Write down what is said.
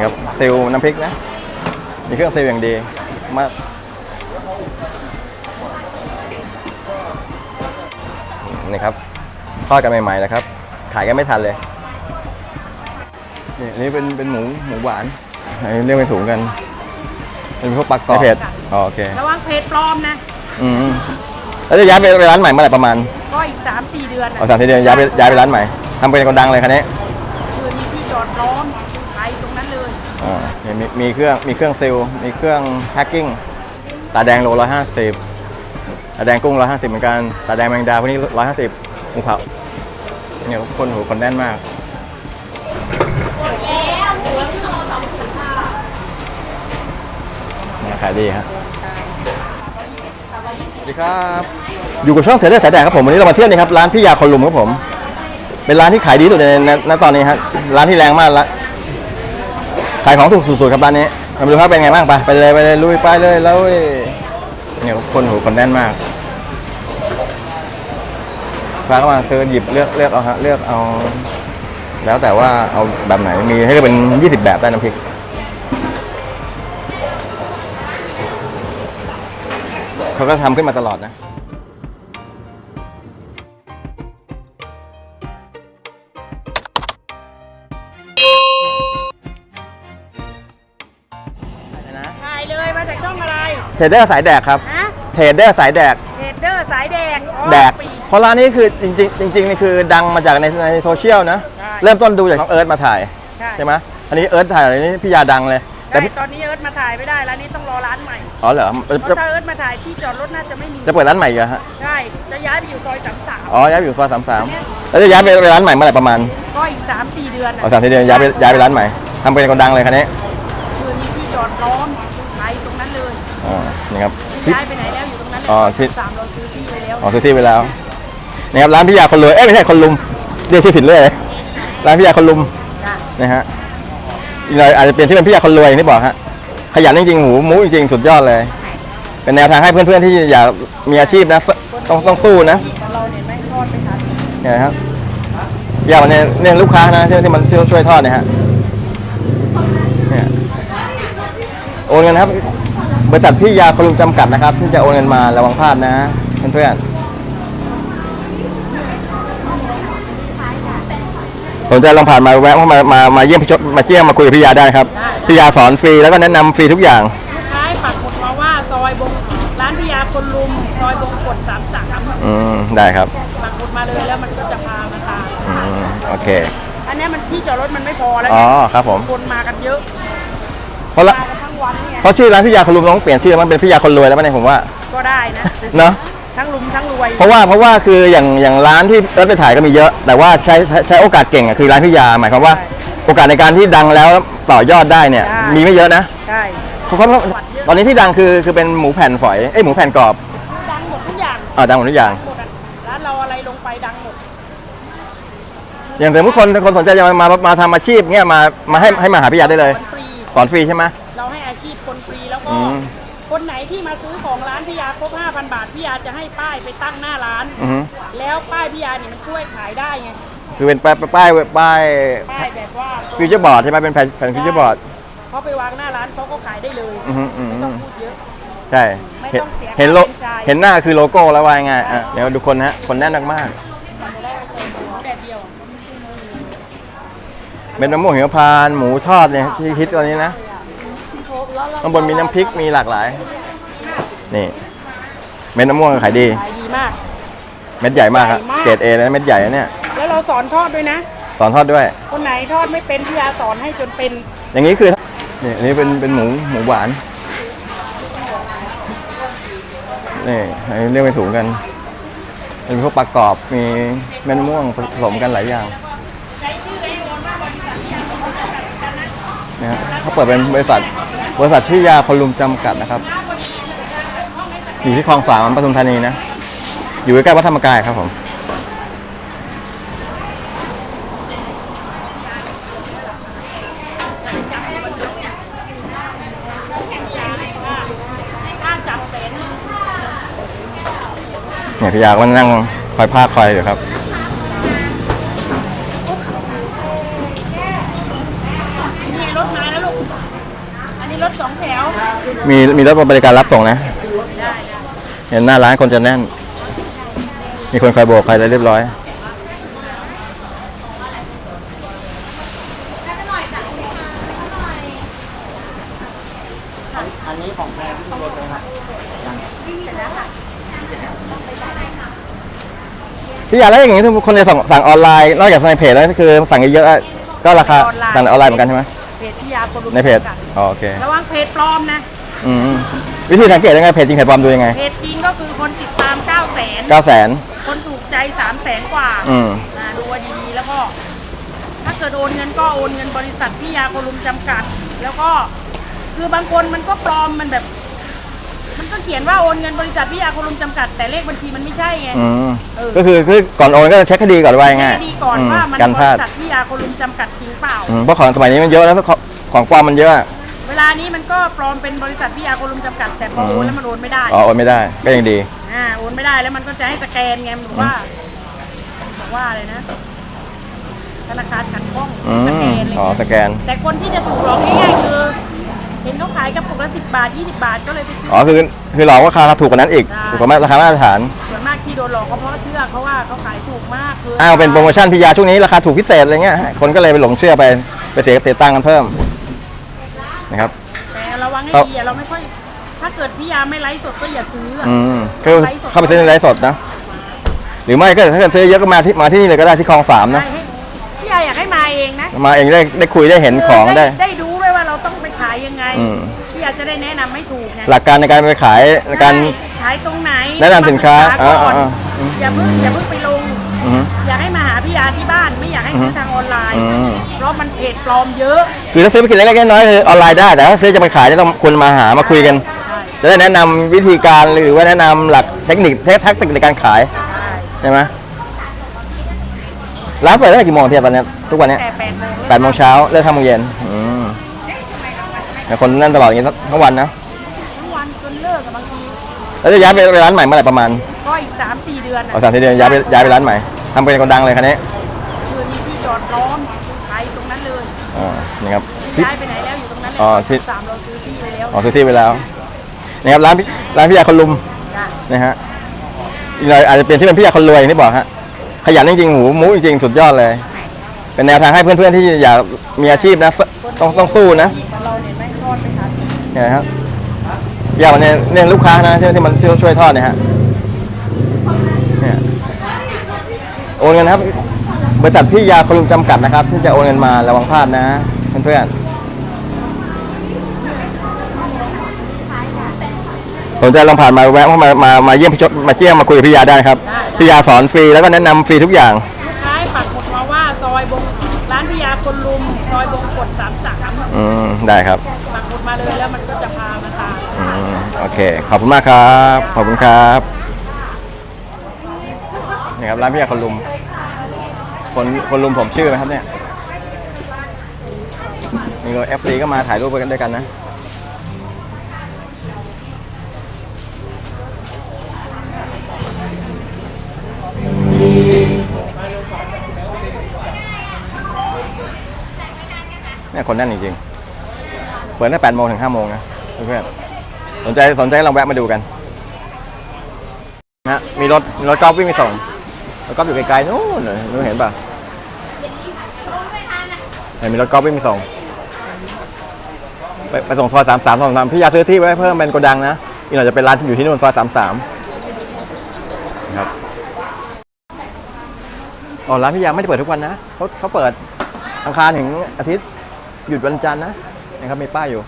นี่ครับซิลน้ำพริกนะ มีเครื่องซิลอย่างดีมากนี่ครับทอดกันใหม่ๆนะครับ ขายกันไม่ทันเลยนี่อันนี่เป็นเป็นหมูหมูหวานอันนี้เรียกเป็นถุงกัน เป็นพวกปลากรอบไม่เผ็ดอ๋อโอเคระวังเพจปลอมนะ อืมแล้วจะย้ายไปไปร้านใหม่เมื่อไหร่ประมาณ ก็อีกสามสี่เดือนนะเอาสามทีเดือนย้ายไปย้ายไปร้านใหม่ทำเป็นคนดังเลยคันนี้คือมีที่จอดร้อนขายตรง นั้นเลยอ่ามีมีมีเครื่องมีเครื่องซิลมีเครื่องแพ็คกิ้งตาแดงโลร้อยห้าสิบตาแดงกุ้งร้อยห้าสิบเหมือนกันตาแดงแมงดาพวกนี้ร้อยห้าสิบหมูเผาเนี่ยคนหูคนแน่นมากขายดีครับสวัสดีครับ อยู่กับช่องเทรดเดอร์สายแดงครับผมวันนี้เรามาเที่ยวนี่ครับร้านพี่ยาคนลุมครับผม เป็นร้านที่ขายดีสุดในในณตอนนี้ครับร้านที่แรงมากละ ขายของถูกสุดๆครับร้านนี้มาดูครับเป็นไงบ้างไปไปเลยไปเลยลุยไปเลยแล้วเว้ยเนี่ยคนหูคนแน่นมากฟ้าก็มาซื้อหยิบเลือกเลือกเอาฮะเลือกเอา แล้วแต่ว่าเอาแบบไหนมีให้เลือกเป็นยี่สิบแบบได้น้ำพริกเขาก็ทำขึ้นมาตลอดนะ ช่องอะไรเทรดเดอร์สายแดกครับ ฮะเทรดเดอร์สายแดกเพจเดอร์สายแดงอ๋อแดก ปี เพราะร้านนี้คือจริงๆจริงๆนี่คือดังมาจากในในโซเชียลนะ ใช่ เริ่มต้นดูจากน้องเอิร์ธมาถ่ายใช่ใช่ไหมอันนี้เอิร์ธถ่ายอันนี้พี่ยาดังเลย แต่ใช่พี่ตอนนี้เอิร์ธมาถ่ายไม่ได้แล้วนี่ต้องรอร้านใหม่อ๋อเหรอเพจะราะถ้าเอิร์ธมาถ่ายที่จอดรถน่าจะไม่มีจะเปิดร้านใหม่อีกเหรอฮะ ใช่จะย้ายไปอยู่ซอยสามสามอ๋อย้ายไปอยู่ซอยสามสามแล้วจะย้ายไปไปร้านใหม่เมื่อไหร่ประมาณก็อีกสามสี่เดือนนะอ๋อสามทีเดือนย้ายไปย้ายไปร้านใหม่ทำเป็นคนดังเลยคันนี้ คือมีที่จอดร้อน ขายตรงนั้นเลยอ๋อนี่ครับ ย้ายไปไหนแล้วอยู่ตรงนั้นเลยอ๋อที่ สามเราซื้อที่ไปแล้วอ๋อซื้อที่ไปแล้วนี่ครับร้านพี่ยาคนรวยเอ้ยไม่ใช่คนลุมเรียกชื่อผิดเลยร้านพี่ยาคนลุมจ้ะนะฮะอีกหน่อยอาจจะเปลี่ยนที่เป็นพี่ยาคนรวยอย่างที่บอกฮะขยันจริงๆหมูหมูจริงๆสุดยอดเลย เป็นแนวทางให้เพื่อนๆที่อยากมีอาชีพนะต้องต้องสู้นะของเราเนี่ยไม่ทอดไม่ทันเนี่ยครับพี่ยาวันนี้เนี่ยลูกค้านะที่ที่มันที่ช่วยทอดเนี่ยฮะ โอนเงินนะครับ บริษัทพี่ยาคนลุงจำกัดนะครับที่จะโอนเงินมาระวังพลาดนะเพื่อนๆสนใจลองผ่านมาแวะเข้ามามามาเยี่ยมพี่ชมาเยี่ยมมาคุยกับพี่ยาได้ครับพี่ยาสอนฟรีแล้วก็แนะนำฟรีทุกอย่างลูกค้าให้ปักหมุดมาว่าซอยบงร้านพิยาคนลุมซอยบงกดสามสามอืมได้ครับปักหมุดมาเลยแล้วมันก็จะพามาทานอืมโอเค อันเนี้ยมันที่จอดรถมันไม่พอแล้วอ๋อไงครับผม คนมากันเยอะ เพราะละ มากันทั้ง วันเนี่ยเพราะชื่อร้านพี่ยาคนลุงต้องเปลี่ยนชื่อมันเป็นพี่ยาคนรวยแล้วมั้งเนี่ยผมว่าก็ได้นะ เนาะทั้งลุมทั้งรวยเพราะว่าเพราะว่าคืออย่างอย่างร้านที่เอิร์ธไปถ่ายก็มีเยอะ แต่ว่าใช้ใช้ใช้โอกาสเก่งอะคือร้านพี่ยาหมายความว่า โอกาสในการที่ดังแล้วต่อยอดได้เนี่ย มีไม่เยอะนะใช่เพราะเพราะตอนนี้ที่ดังคือคือเป็นหมูแผ่นฝอยเอ้ยหมูแผ่นกรอบดังหมดทุกอย่างอ่าดังหมดทุกอย่างหมดอะร้านเราอะไรลงไปดังหมดอย่างสมมติคนคนสนใจจะมามามาทำอาชีพเงี้ยมามาให้ให้มาหาพี่ยาได้เลยมันฟรี สอนฟรีใช่ไหมเราให้อาชีพคนฟรีแล้วก็อืม คนไหนที่มาซื้อของร้านพิยาครบ5,000 บาทพิยาจะให้ป้ายไปตั้งหน้าร้าน อือฮึแล้วป้ายพิยาเนี่ยมันช่วยขายได้ไงคือเป็นป้ายป้ายป้ายป้ายแบบว่าฟิวเจอร์บอร์ดใช่ไหมเป็นแผ่นแผ่นฟิวเจอร์บอร์ดเขาไปวางหน้าร้านเขาก็ขายได้เลยอือฮึอือฮึไม่ต้องพูดเยอะ ใช่ ไม่เห็นต้องเสียเห็นโลค่าเป็นไชาย เห็นหน้าคือโลโก้แล้วว่าง่ายๆอะเดี๋ยวดูคนนะฮะคนแน่นมากมันจะได้ใส่หมูแดดเดียว ๆ เป็นมะม่วงหิมพานต์หมูทอดเนี่ยที่ฮิตตอนนี้นะข้างบนมีน้ำพริกมีหลากหลาย นี่เม็ดมะม่วงขายดี ขายดีมาก เม็ดใหญ่มากครับใหญ่มาก เกรดเอเลยนะเม็ดใหญ่นะเนี่ยแล้วเราสอนทอดด้วยนะ สอนทอดด้วย คนไหนทอดไม่เป็นพิยาสอนให้จนเป็นอย่างนี้คือนี่อันนี้เป็นเป็นหมูหมูหวานนี่อันนี้เรียกเป็นถุงกันเป็นพวกปลากรอบมีเม็ดมะม่วงผสมกันหลายอย่าง ใช้ชื่อไอ้โอนว่าบริษัทพิยาเขาจำกัดกัน นะเขาเปิดเป็นบริษัทบริษัทพิยาพลุมจำกัดนะครับ อยู่ที่คลองสามปทุมธานีนะ อยู่ใกล้ๆวัดธรรมกายครับผมถ้าจับเนเนี่ยพี่ยาก็นั่งคอยพากคอยอยู่ครับ รถมาแล้วลูกมีรถสองแถว มีมีรถบริการรับส่งนะ ได้ได้เห็นหน้าร้านคนจะแน่น มีคนคอยโบกใครอะไรเรียบร้อย อันนี้ของแพรที่รถเลยครับพี่อยากแล้วอย่างนี้ทุกคนจะสั่งสั่งออนไลน์ นอกจากในเพจแล้วก็คือสั่งเยอะๆอะก็ราคาสั่งออนไลน์เหมือนกันใช่ไหม เพจพี่ยาคนลุมในเพจจำกัดอ๋อโอเค ระวังเพจปลอมนะ อืมวิธีสังเกตยังไงเพจจริงเพจปลอมดูยังไงเพจจริงก็คือคนติดตาม9 0 0 0 0 0 เก้าแสนคนถูกใจ 3 0 0 0 0 0 กว่าอืม อ่าดูว่าดีๆแล้วก็ ถ้าเกิดโอนเงินก็โอนเงินบริษัทพี่ยาคนลุมจำกัด แล้วก็คือบางคนมันก็ปลอมมันแบบ มันก็เขียนว่าโอนเงินบริษัทพี่ยาคนลุมจำกัดแต่เลขบัญชีมันไม่ใช่ไง อืมเออ ก็คือคือก่อนโอนก็เช็คคดีก่อนว่ายังไงให้ดีก่อนอืมว่ามันการบพลาดริษัทพี่ยาคนลุมจำกัดจริงเปล่า อืมเพราะของสมัยนี้มันเยอะแล้วของของปลอมมันเยอะเวลานี้มันก็ปลอมเป็นบริษัทพี่ยาคนลุมจำกัด แต่พอโอนแล้วมันโอนไม่ได้อ๋อโอนไม่ได้ก็ยังดี อ่าโอนไม่ได้แล้วมันก็จะให้สแกนไงมันบอกว่าบอกว่าอะไรนะธนาคารขัดข้องอืสแกมนอะไรอ๋อเงี้ยสแกน แต่คนที่จะถูกหลอกง่ายๆคือ เห็นเขาขายกระปุกละสิบบาทยี่สิบาทก็เลยไปซื้ออ๋อคือคือหลอกว่าราคาถูกกว่านั้นอีกใช่ถูกกว่ามาราคามาตรฐาน ส่วนมากที่โดนหลอกก็เพราะเชื่อเขาว่าเขาขายถูกมากคืออ้าว เป็นโปรโมชั่นพิยาช่วงนี้ราคาถูกพิเศษอะไรเงี้ย คนก็เลยไปหลงเชื่อไปไปเสียเสียตังค์กันเพิ่มนะครับ แต่ระวังให้ดีอะเราไม่ค่อย ถ้าเกิดพี่ยาไม่ไลฟ์สดก็อย่าซื้ออะอืมคือเข้าไปซื้อในไลฟ์สดนะ หรือไม่ก็ถ้าเกิดซื้อเยอะก็มาที่มาที่นี่เลยก็ได้ที่คลองสามนะ ใช่ให้พี่ยาอยากให้มาเองนะ มาเองได้ได้คุยได้เห็นของได้ ได้ายยังไงอืม พี่ยาจะได้แนะนำให้ถูกไงหลักการในการไปขายในการ ใช่ขายตรงไหนแนะนำสินค้ามาปรึกษก่อนอ่าๆๆอย่าเพิ่งอย่าเพิ่งไปลง อือฮึ อยากให้มาหาพี่ยาที่บ้านไม่อยากให้ซื้อทางออนไลน์ อืม เพราะมันเพจปลอมเยอะคือถ้าซื้อไปกินเล็กๆน้อยๆคือออนไลน์ได้แต่ถ้าซื้อจะไปขายจะต้องควรมาหามาคุยกัน ใช่จะได้แนะนำวิธีการหรือว่าแนะนำหลักเทคนิคเทคแท็กติกในการขายใช่ใช่ไหมร้านเปิดตั้งแต่กี่โมงเทียบตอนเนี้ยทุกวันเนี้ยแต่แปดโมงแปดโมงเช้าเลิกห้าโมงเย็นอืม แต่คนแนั่นตลอดอย่างนี้ทั้งวันนะทั้งวันจนเลิกอะบางทีแล้วจะย้ายไปไปร้านใหม่เมื่อไหร่ประมาณก็อีกสามสี่เดือนอะเอาสามสี่เดือนย้ายไปย้ายไปร้านใหม่ทำเป็นคนดังเลยคันนี้คือมีที่จอดล้อมขายอยู่ตรงนั้นเลยอ่านี่ครับที่ ย้ายไปไหนแล้วอยู่ตรงนั้นเลยอ๋อที่ สามเราซื้อที่ไปแล้วอ๋อซื้อที่ไปแล้วนี่ครับร้านพี่ร้านพี่ยาคนลุมจ้ะนะฮะอีกหน่อยอาจจะเป็นที่เป็นพี่ยาคนรวยอย่างที่บอกฮะขยันจริงๆหมูหมูจริงๆสุดยอดเลย เป็นแนวทางให้เพื่อนๆที่อยากมีอาชีพนะต้องต้องสู้นะ เรา เนี่ยนะครับพี่ยาวันนี้เนี่ยลูกค้านะที่ที่มันที่ช่วยทอดเนี่ยฮะเนี่ยโอนเงินนะครับบริษัทพี่ยาคนลุมจำกัดนะครับ ที่จะโอนเงินมาระวังพลาดนะเพื่อนๆสนใจลองผ่านมาแวะเข้ามามามาเยี่ยมพี่ชดมาเยี่ยมมาคุยกับพี่ยาได้ครับพี่ยาสอนฟรีแล้วก็แนะนำฟรีทุกอย่าง ลูกค้าให้ปักหมุดมาว่าซอยบงร้านพิยาคนลุม ซอยบงกดสามสามอืม ได้ครับปักหมุดมาเลยแล้วมันก็จะพามาทานอืมโอเค ขอบคุณมากครับ ขอบคุณครับนี่ครับร้านพี่ยาคนลุม คนคนลุมผมชื่อไหมครับเนี่ยนี่เราเอฟซีก็มาถ่ายรูปไปกันด้วยกันนะ เนี่ยคนแน่นจริงๆ เปิดตั้งแปดโมงถึงห้าโมงนะเพื่อนๆสนใจสนใจลองแวะมาดูกันนะมีรถมีรถกอล์ฟวิ่งไปส่งรถกอล์ฟอยู่ไกลๆนู้นเลยนู้นเห็นป่ะเห็นมีรถกอล์ฟวิ่งไปส่งไปไปส่งซอยสามสามสองสามพี่อยากซื้อที่ไว้เพิ่มเป็นโกดังนะอีกหน่อยจะเป็นร้านที่อยู่ที่นู่นซอยสามสามครับอ๋อร้านพี่ยาไม่ได้เปิดทุกวันนะเขาเขาเปิดอังคารถึงอาทิตย์ หยุดวันจันทร์นะนะครับมีป้ายอยู่